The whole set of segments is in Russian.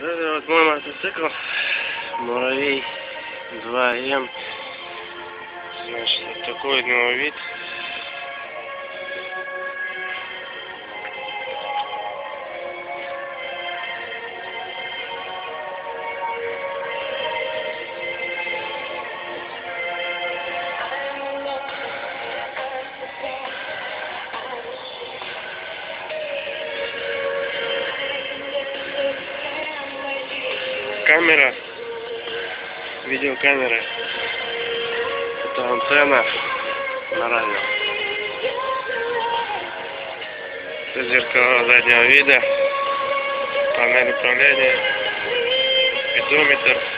Это вот мой мотоцикл. Муравей 2М. Значит, вот такой у него вид. Камера, видеокамера, это антенна на радио. Это зеркало заднего вида, панель управления, спидометр.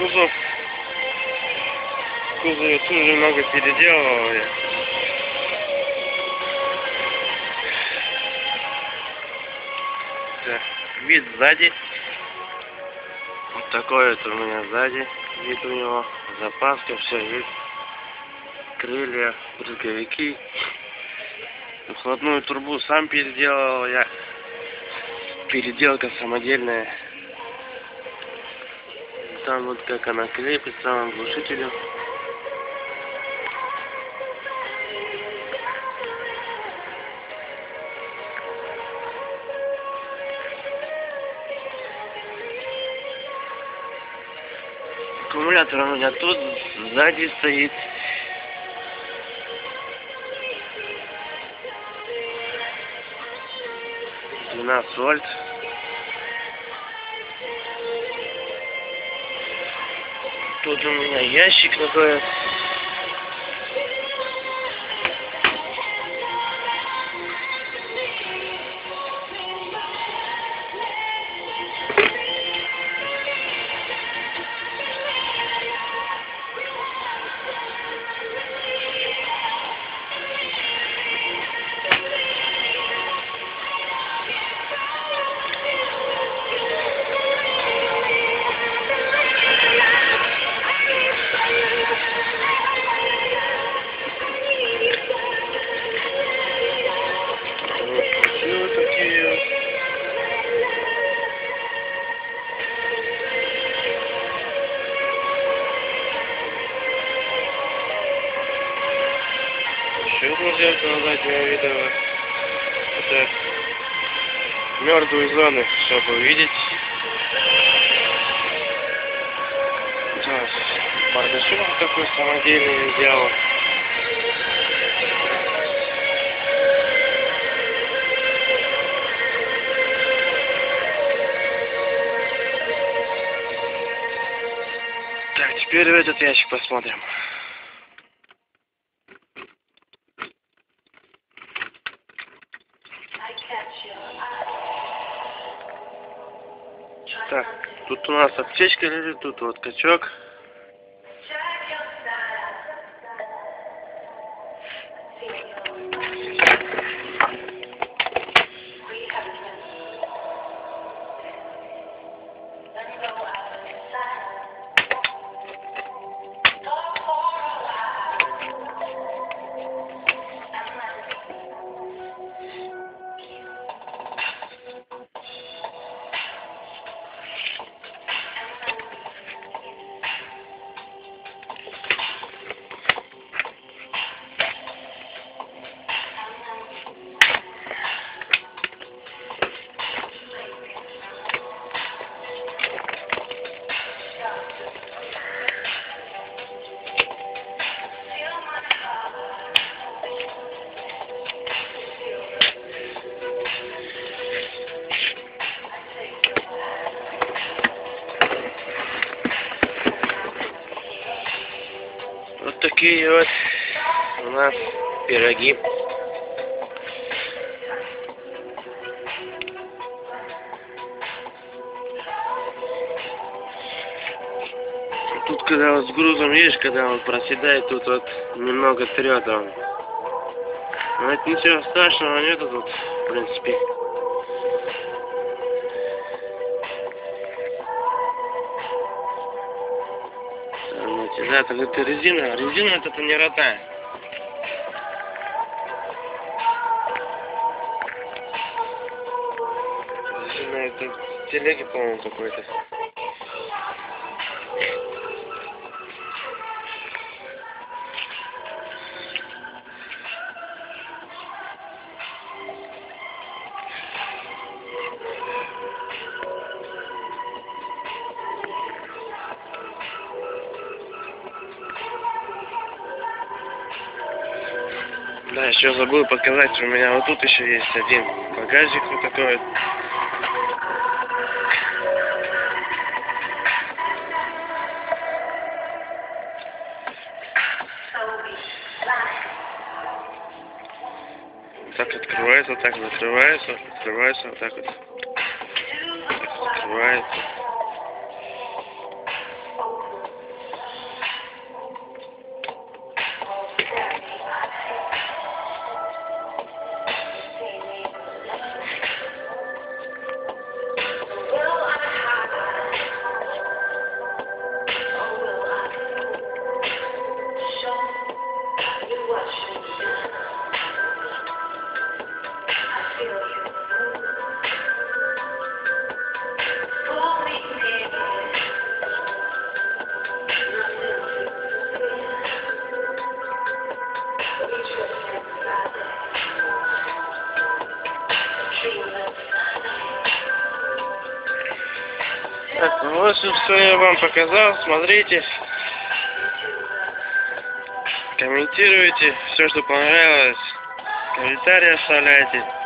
Кузов. Кузов тоже много переделывал я. Так, вид сзади. Вот такой вот у меня сзади вид у него. Запаска, все есть. Крылья, брызговики. Входную трубу сам переделал я. Переделка самодельная. Там вот как она крепится, там глушителю. Аккумулятор у меня тут сзади стоит. Двенадцать вольт. Тут у меня ящик такой. Одно зеркало заднего вида. Это мертвые зоны, чтобы увидеть. Так, бардачок такой самодельный сделал. Так, теперь в этот ящик посмотрим. Так, тут у нас аптечка лежит, тут вот качок. Вот такие вот у нас пироги. Тут когда вот с грузом едешь, когда он проседает, тут вот немного трет он. Но это ничего страшного нету тут, в принципе. Амортизатор это резина. Резина это не родная. Резина это телеги, по-моему, какой-то. Да, еще забыл показать, у меня вот тут еще есть один багажник вот такой. Так открывается, так закрывается, открывается, так вот. Так открывается. Так, ну вот все я вам показал, смотрите, комментируйте, все, что понравилось, комментарии оставляйте.